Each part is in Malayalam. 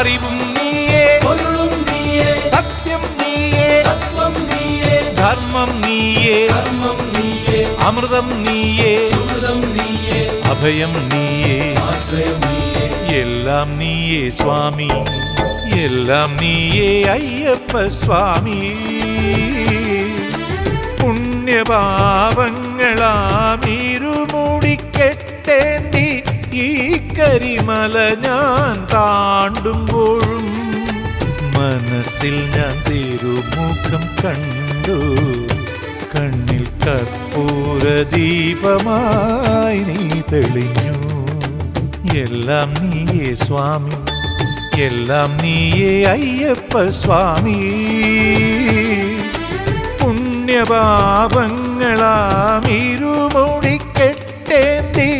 അറിവും നീയേ പൊരുളും നീയേ സത്യം നീയേ തത്വം നീയേ ധർമ്മം നീയേ ധർമ്മം നീയേ അമൃതം നീയേ സുഹൃതം നീയേ അഭയം നീയേ ആശ്രയം നീയേ എല്ലാം നീയേ സ്വാമി എല്ലാം നീയേ അയ്യപ്പ സ്വാമി പുണ്യപാപങ്ങളാമിരുമുടിക്കെട്ടേന്തി ഈ കരിമല ഞാൻ താണ്ടുമ്പോഴും മനസ്സിൽ ഞാൻ തിരുമുഖം കണ്ടു. കണ്ണിൽ കർപ്പൂര ദീപമായി നീ തെളിഞ്ഞു. എല്ലാം നീയേ സ്വാമി എല്ലാം നീയേ അയ്യപ്പ സ്വാമി. പുണ്യപാപങ്ങളാമിരുമുടിക്കെട്ടേന്തി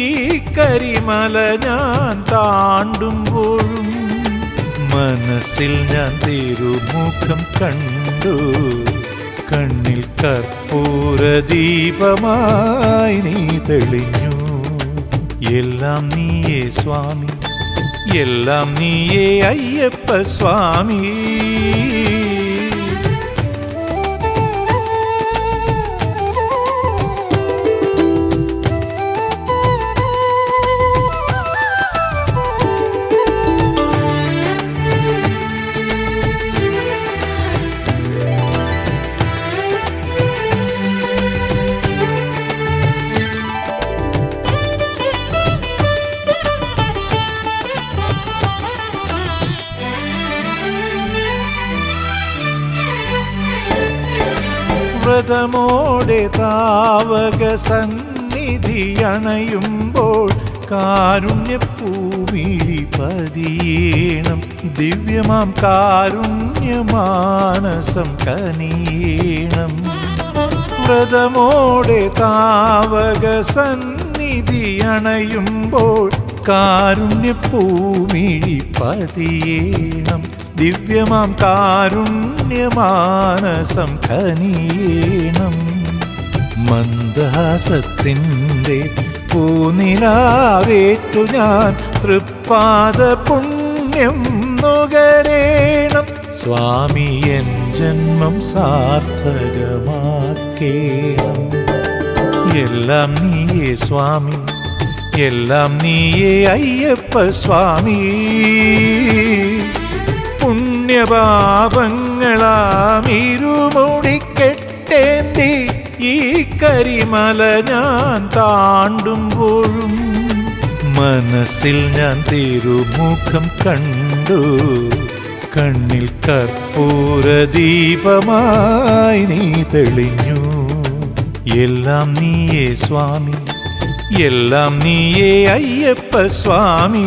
ഈ കരിമല ഞാൻ താണ്ടുമ്പോഴും മനസ്സിൽ ഞാൻ തിരുമുഖം കണ്ടു. കണ്ണിൽ കർപ്പൂര ദീപമായി നീ തെളിഞ്ഞു. എല്ലാം നീയേ സ്വാമി എല്ലാം നീയേ അയ്യപ്പ സ്വാമി. വ്രതമോടെ താവക സന്നിധി അണയുമ്പോൾ കാരുണ്യപ്പൂമിഴി പതിയേണം. ദിവ്യമാം കാരുണ്യമാനസം കനിയേണം. വ്രതമോടെ താവക സന്നിധി അണയുമ്പോൾ കാരുണ്യപ്പൂമിഴി പതിയേണം. ദിവ്യമാം കാരുണ്യമാനസം ഖനീണം. മന്ദഹാസത്തിന്റെ പൂനിലാവേറ്റു ഞാൻ തൃപ്പാദ പുണ്യം നുകരേണം. സ്വാമി എൻ ജന്മം സാർത്ഥകമാക്കേണം. എല്ലാം നീയേ സ്വാമി എല്ലാം നീയേ അയ്യപ്പ സ്വാമി. പുണ്യപാപങ്ങളാമിരുമുടിക്കെട്ടേന്തി ഈ കരിമല ഞാൻ താണ്ടുമ്പോഴും മനസ്സിൽ ഞാൻ തിരുമുഖം കണ്ടു. കണ്ണിൽ കർപ്പൂര ദീപമായി നീ തെളിഞ്ഞു. എല്ലാം നീയേ സ്വാമി എല്ലാം നീയേ അയ്യപ്പ സ്വാമി.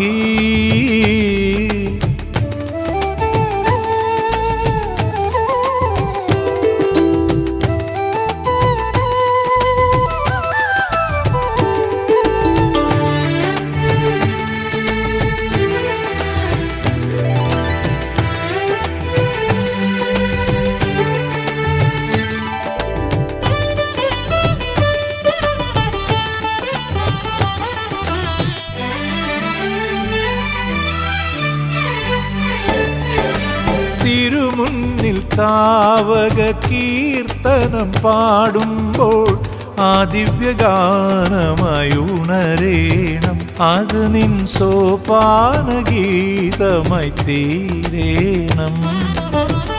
തിരുമുന്നിൽ താവക കീർത്തനം പാടുമ്പോൾ ആ ദിവ്യഗാനമായി അത് നിൻ സോപാന ഗീതമായി തീരേണം.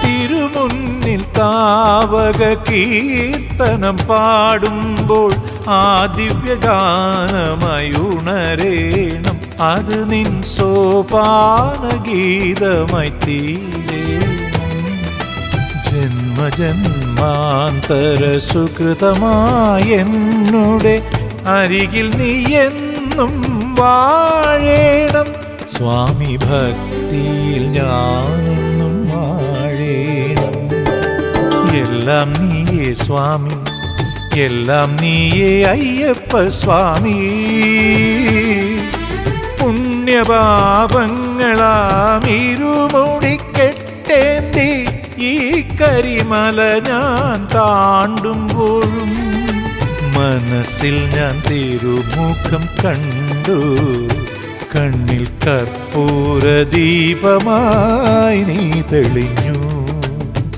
തിരുമുന്നിൽ താവക കീർത്തനം പാടുമ്പോൾ ആ ദിവ്യഗാനമായി അത് നിൻ സോപാന ഗീതമായി തീരേണം ജന്മജന്മാന്തര സുകൃതമായ എന്നുടെ അരികിൽ നീ എന്നും വാഴേണം. സ്വാമി ഭക്തിയിൽ ഞാനെന്നും വാഴേണം. എല്ലാം നീയേ സ്വാമി എല്ലാം നീയേ അയ്യപ്പ സ്വാമി. പുണ്യപാപങ്ങളാമിരുമുടിക്കെട്ടേന്തി ഈ കരിമല ഞാൻ താണ്ടുമ്പോഴും മനസ്സിൽ ഞാൻ തിരുമുഖം കണ്ടു. കണ്ണിൽ കർപ്പൂര ദീപമായി നീ തെളിഞ്ഞു.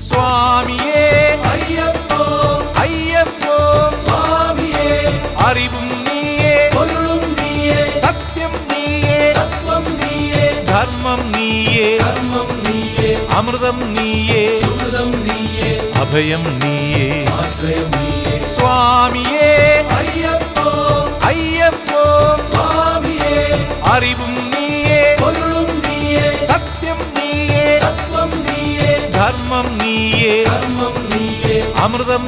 സ്വാമിയേ അയ്യപ്പോ അയ്യപ്പോ സ്വാമിയേ അറിവും നീയേ പൊരുളും നീയേ സത്യം നീയേ നീയേ ധർമ്മം നീയേ കർമ്മം നീയേ അമൃതം നീയേ സുഹൃതം നീയേ അഭയം നീയേ ആശ്രയം നീയേ സ്വാമിയേ അയ്യപ്പോ അയ്യപ്പോ സ്വാമിയേ അറിവും നീയേ പൊരുളും നീയേ സത്യം നീയേ തത്വം നീയേ ധർമ്മം നീയേ കർമ്മം നീയേ അമൃതം